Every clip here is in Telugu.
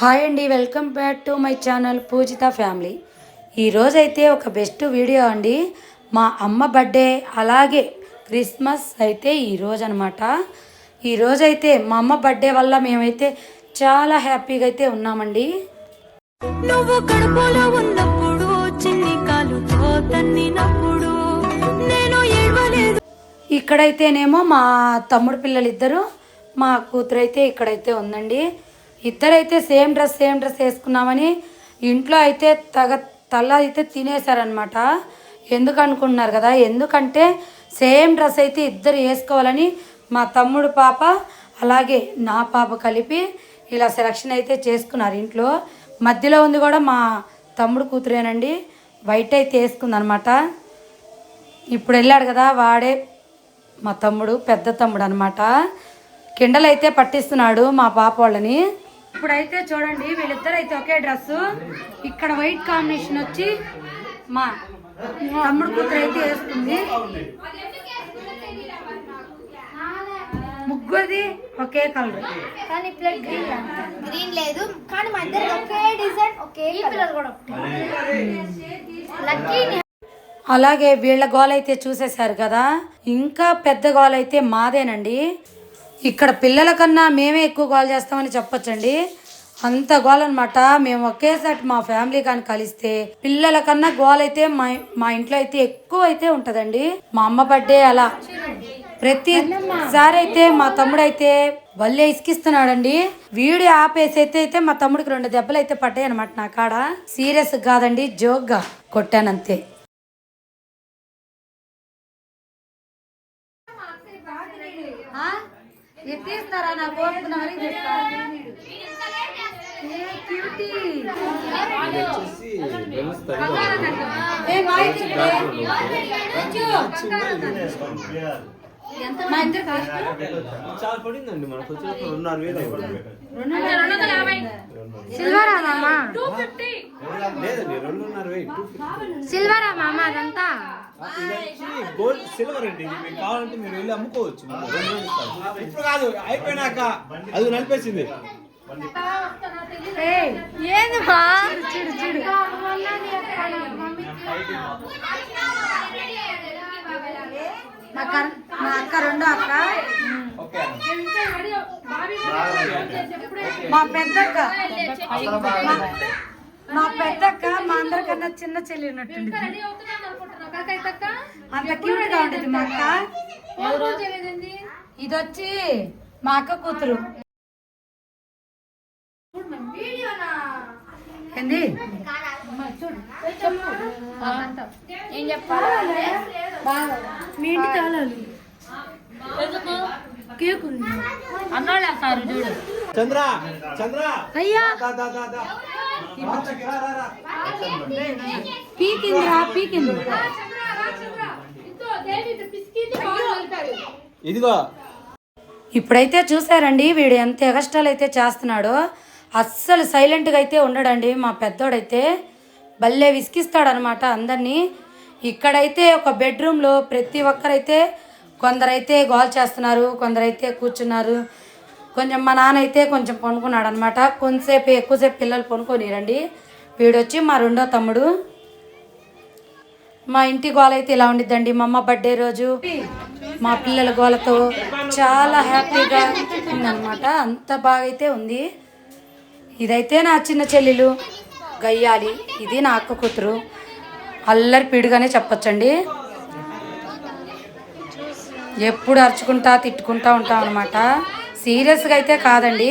హాయ్ అండి welcome back to my channel Poojitha family. ఈరోజైతే ఒక బెస్ట్ వీడియో అండి. మా అమ్మ బర్త్డే అలాగే క్రిస్మస్ అయితే ఈరోజు అనమాట ఈరోజైతే మా అమ్మ బర్త్డే వల్ల మేమైతే చాలా హ్యాపీగా అయితే ఉన్నామండి. నువ్వు కడుపులో ఉన్నప్పుడు చిన్ని కాలుతో తన్నినప్పుడు నేను ఏడవలేదు. ఇక్కడైతేనేమో మా తమ్ముడు పిల్లలు ఇద్దరు మా కూతురు అయితే ఇక్కడైతే ఉందండి. ఇద్దరైతే సేమ్ డ్రెస్ సేమ్ డ్రెస్ వేసుకున్నామని ఇంట్లో అయితే తగ తల అయితే తినేశారనమాట ఎందుకు అనుకుంటున్నారు కదా? ఎందుకంటే సేమ్ డ్రెస్ అయితే ఇద్దరు వేసుకోవాలని మా తమ్ముడు పాప అలాగే నా పాప కలిపి ఇలా సెలక్షన్ అయితే చేసుకున్నారు ఇంట్లో. మధ్యలో ఉంది కూడా మా తమ్ముడు కూతురేనండి. వైట్ అయితే వేసుకుందనమాట ఇప్పుడు వెళ్ళాడు కదా వాడే మా తమ్ముడు పెద్ద తమ్ముడు అనమాట కిండలైతే పట్టిస్తున్నాడు మా పాప వాళ్ళని. ఇప్పుడైతే చూడండి వీళ్ళిద్దరు అయితే ఒకే డ్రెస్ ఇక్కడ వైట్ కాంబినేషన్ వచ్చి మా తమ్ముడు కూతురు అయితే వేస్తుంది ముగ్గురిది ఒకే కలర్. కానీ ప్లేట్ గ్రీన్ గ్రీన్ లేదు కానీ మా ఇద్దరు ఒకే డిజైన్ ఒకే కలర్. కూడా లక్కీ అలాగే వీళ్ళ గోల్ అయితే చూసేశారు కదా. ఇంకా పెద్ద గోల్ అయితే మాదేనండి. ఇక్కడ పిల్లల కన్నా మేమే ఎక్కువ గోల్ చేస్తామని చెప్పొచ్చండి. అంత గోల్ అనమాట మేము ఒకేసారి మా ఫ్యామిలీ కానీ కలిస్తే పిల్లల కన్నా గోల్ అయితే మా మా ఇంట్లో అయితే ఎక్కువ అయితే ఉంటుందండి. మా అమ్మ బర్త్డే అలా. ప్రతిసారి అయితే మా తమ్ముడు అయితే వల్లే ఇసుకిస్తున్నాడండి. వీడియో ఆపేసి అయితే అయితే మా తమ్ముడికి రెండు దెబ్బలు అయితే పడ్డాయి అనమాట నా కాడ. సీరియస్ కాదండి జోక్గా కొట్టానంతే. తీస్తారా? నా కోరుకున్న మరి చాలా పడిందండి మనకు వచ్చినప్పుడు రెండున్నర వేలు అయింది. సిల్వరా మామ లేదండి రెండున్నర. సిల్వరా మామ అదంతా? గోల్డ్ సిల్వర్ అండి మీకు కావాలంటే మీరు వెళ్ళి అమ్ముకోవచ్చు. ఇప్పుడు కాదు అయిపోయినాక అది నలిపేసింది. ఏంది మా? చూడు చూడు మా కర్- మా అక్క రెండో అక్క. మా పెద్దక్క చిన్న చెల్లి ఉన్నట్టుంది అంత క్యూట్గా ఉంటుంది మా అక్క. ఇది వచ్చి మా అక్క కూతురు. ఏంది? ఏం చెప్పాలి? మీ ఇంటి తాళాలు కేక్ ఉంది. అన్నోళ్ళు వేస్తారు చూడు. చంద్ర చంద్ర. అయ్యా. పీకిందిరా పీకింది. ఇదిగో. ఇప్పుడైతే చూసారండి వీడు ఎంత ఎగస్ట్రాలు అయితే చేస్తున్నాడో. అస్సలు సైలెంట్గా అయితే ఉండడండి మా పెద్దోడైతే. భలే విసిగిస్తాడనమాట అందరినీ. ఇక్కడైతే ఒక బెడ్రూమ్లో ప్రతి ఒక్కరైతే కొందరైతే గోల్ చేస్తున్నారు కొందరైతే కూర్చున్నారు. కొంచెం మా నాన్న అయితే కొంచెం పనుకున్నాడు అనమాట కొంతసేపు ఎక్కువసేపు పిల్లలు పనుకోనిరండి. వీడొచ్చి మా రెండో తమ్ముడు. మా ఇంటి గోల అయితే ఇలా ఉండిద్దండి. మా అమ్మ బర్త్డే రోజు మా పిల్లల గోలతో చాలా హ్యాపీగా ఉందన్నమాట. అంత బాగా అయితే ఉంది. ఇదైతే నా చిన్న చెల్లెలు గయ్యాలి. ఇది నా అక్క కూతురు. అల్లరి పిడుగానే చెప్పొచ్చండి. ఎప్పుడు అరుచుకుంటా తిట్టుకుంటా ఉంటాం అనమాట సీరియస్గా అయితే కాదండి.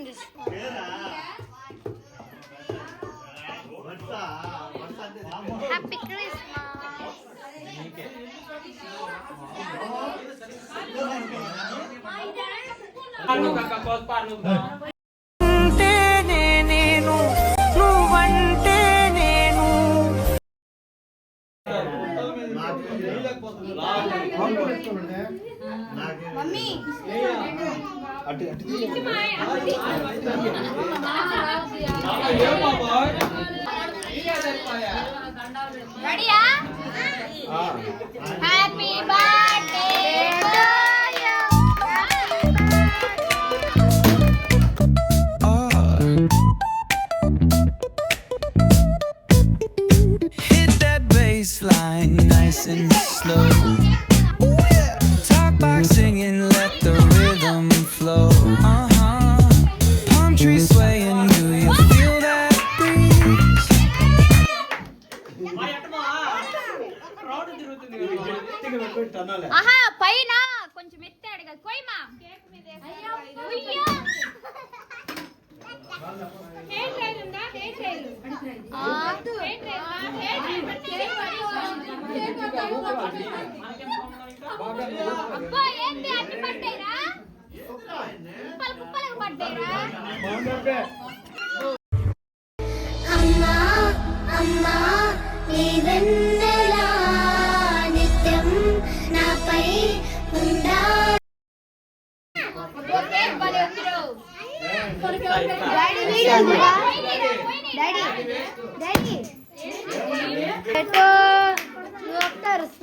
మనం చూస్తాం హ్యాపీ క్రిస్మస్ మమ్మీ అటు అటు రెడీయా happy birthday Hit that bass line nice and slow. Talk back singing, గట్టిగా పెట్టుకొని తన్నాలి. ఆహా పైన కొంచెం ఎత్తాడు కదా. కొయ్యమా ఉయ్యో. ఆ. అబ్బా, ఏంటి అన్ని పడ్డాయిరా? కుప్పలు కుప్పలకు పడ్డాయిరా? అమ్మా అమ్మా నీ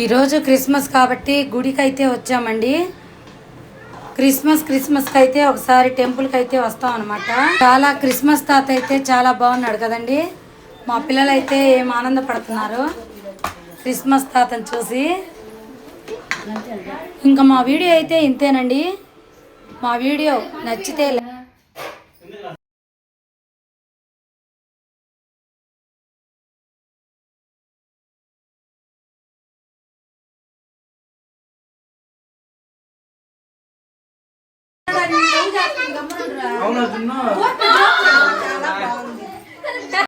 ఈరోజు క్రిస్మస్ కాబట్టి గుడికి అయితే వచ్చామండి. క్రిస్మస్ క్రిస్మస్కి అయితే ఒకసారి టెంపుల్కి అయితే వస్తాం అనమాట చాలా క్రిస్మస్ తాత అయితే చాలా బాగున్నాడు కదండి. మా పిల్లలు అయితే ఏం ఆనందపడుతున్నారు. క్రిస్మస్ తాతను చూసి. ఇంకా మా వీడియో అయితే ఇంతేనండి. మా వీడియో నచ్చితే అవునా